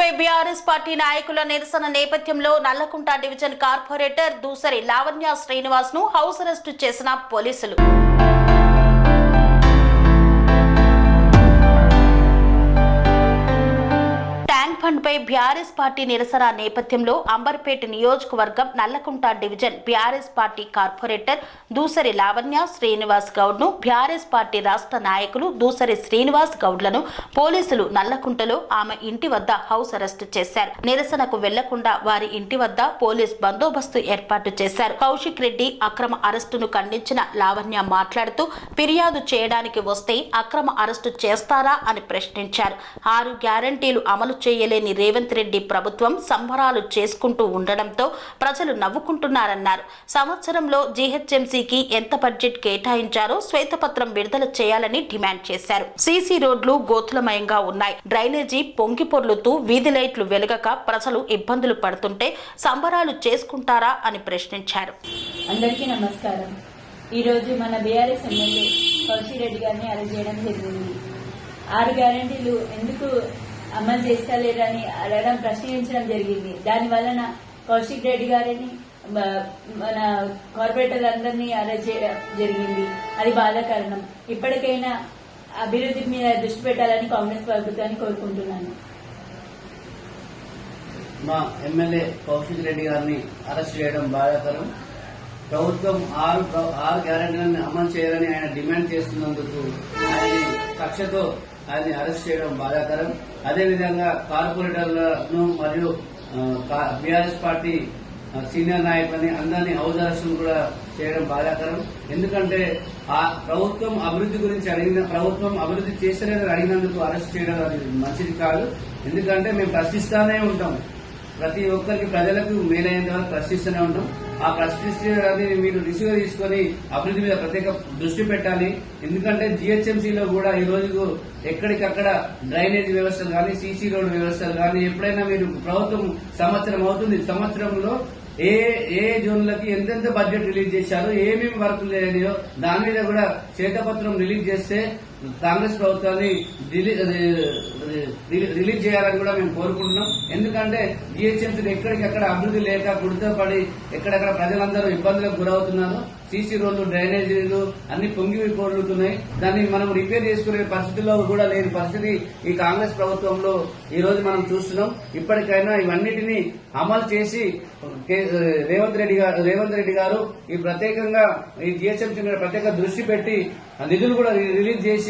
పై BRS party నాయకుల నిరసన నేపథ్యంలో నల్లకుంట డివిజన్ కార్పొరేటర్ దూసరి లావణ్య శ్రీనివాస్ను హౌస్ అరెస్టు చేసిన పోలీసులు. పై బీఆర్ఎస్ పార్టీ నిరసన నేపథ్యంలో అంబర్పేట నియోజకవర్గం Nallakunta division BRS party corporator Dusari Lavanya Srinivas గౌడ్ను BRS party రాష్ట్ర నాయకులు దూసరి శ్రీనివాస్ గౌడ్లను పోలీసులు నల్లకుంటలో ఆమె ఇంటి వద్ద హౌస్ అరెస్టు చేశారు. నిరసనకు వెళ్ళకుండా వారి ఇంటి వద్ద పోలీస్ బందోబస్తు ఏర్పాటు చేశారు. కౌశిక్ రెడ్డి అక్రమ అరెస్టును ఖండించిన లావణ్య మాట్లాడుతూ ఫిర్యాదు చేయడానికి వస్తే అక్రమ అరెస్టు చేస్తారా? అని ప్రశ్నించారు. ఆరు గ్యారంటీలు అమలు చేయలేని రేవంత్ రెడ్డి ప్రభుత్వం సంబరాలు చేసుకుంటూ ఉండడంతో ప్రజలు నవ్వుకుంటున్నారన్నారు. సంవత్సరంలో జీహెచ్ఎంసీకి ఎంత బడ్జెట్ కేటాయించారో శ్వేతపత్రం విడుదల చేయాలని డిమాండ్ చేశారు. సీసీ రోడ్లు గోతులమయంగా ఉన్నాయి. డ్రైనేజీ పొంగి పొర్లుతూ వీధి లైట్లు వెలగక ప్రజలు ఇబ్బందులు పడుతుంటే సంబరాలు చేసుకుంటారా అని ప్రశ్నించారు. అందరికీ నమస్కారం. ఈరోజు మన బీఆర్ఎస్ ఎమ్మెల్యే కౌశిక్ రెడ్డి గారిని అరెస్ట్ చేయడం జరిగింది. ఆరు గ్యారంటీలు ఎందుకు అమలు చేస్తలేరని అడగడం ప్రశ్నించడం జరిగింది. దాని వలన కౌశిక్ రెడ్డి గారిని మన కార్పొరేటర్ అందరినీ అరెస్ట్ చేయడం జరిగింది. అది బాధాకరణం. ఇప్పటికైనా అభివృద్ధి మీద దృష్టి పెట్టాలని కాంగ్రెస్ ప్రభుత్వాన్ని కోరుకుంటున్నాను. మా ఎమ్మెల్యే కౌశిక్ రెడ్డి గారిని అరెస్ట్ చేయడం బాధాకరం. ప్రభుత్వం ఆరు ఆరు గ్యారెంటీలను అమలు చేయాలని ఆయన డిమాండ్ చేస్తున్నందుకు ఆయన కక్షతో ఆయన్ని అరెస్ట్ చేయడం బాధాకరం. అదేవిధంగా కార్పొరేటర్లను మరియు బీఆర్ఎస్ పార్టీ సీనియర్ నాయకులని అందరినీ హౌస్ అరెస్ట్ కూడా చేయడం బాధాకరం. ఎందుకంటే ఆ ప్రభుత్వం అభివృద్ధి గురించి అడిగిన ప్రభుత్వం అభివృద్ధి చేస్తలేదని అడిగినందుకు అరెస్ట్ చేయడం అది మంచిది కాదు. ఎందుకంటే మేము ప్రశ్నిస్తానే ఉంటాం. ప్రతి ఒక్కరికి ప్రజలకు మేలైనంత వరకు ప్రశ్నిస్తూనే ఉంటాం. ఆ ప్రశ్నించేది మీరు రిసీవ్ తీసుకొని అభివృద్ధి మీద ప్రత్యేక దృష్టి పెట్టాలి. ఎందుకంటే జిహెచ్ఎంసీలో కూడా ఈ రోజు ఎక్కడికక్కడ డ్రైనేజ్ వ్యవస్థలు కానీ సీసీ రోడ్ వ్యవస్థలు కానీ ఎప్పుడైనా మీరు ప్రభుత్వం సంవత్సరం అవుతుంది. సంవత్సరంలో ఏ ఏ జోన్లకి ఎంతెంత బడ్జెట్ రిలీజ్ చేశారో ఏమేమి వర్కులు లేనియో దాని మీద కూడా శ్వేతపత్రం రిలీజ్ చేస్తే కాంగ్రెస్ ప్రభుత్వాన్ని రిలీజ్ చేయాలని కూడా మేము కోరుకుంటున్నాం. ఎందుకంటే జిహెచ్ఎంసీ ఎక్కడికెక్కడ అభివృద్ధి లేక గుడితో పడి ఎక్కడెక్కడ ప్రజలందరూ ఇబ్బందులకు గురవుతున్నారు. సీసీ రోడ్లు డ్రైనేజీలు అన్ని పొంగి దాన్ని మనం రిపేర్ చేసుకునే పరిస్థితుల్లో కూడా లేని పరిస్థితి ఈ కాంగ్రెస్ ప్రభుత్వంలో ఈ రోజు మనం చూస్తున్నాం. ఇప్పటికైనా ఇవన్నిటిని అమలు చేసి రేవంత్ రెడ్డి గారు రేవంత్ రెడ్డి గారు ఈ ప్రత్యేకంగా ఈ జిహెచ్ఎంసీ మీద ప్రత్యేక దృష్టి పెట్టి ఆ నిధులు కూడా రిలీజ్ చేసి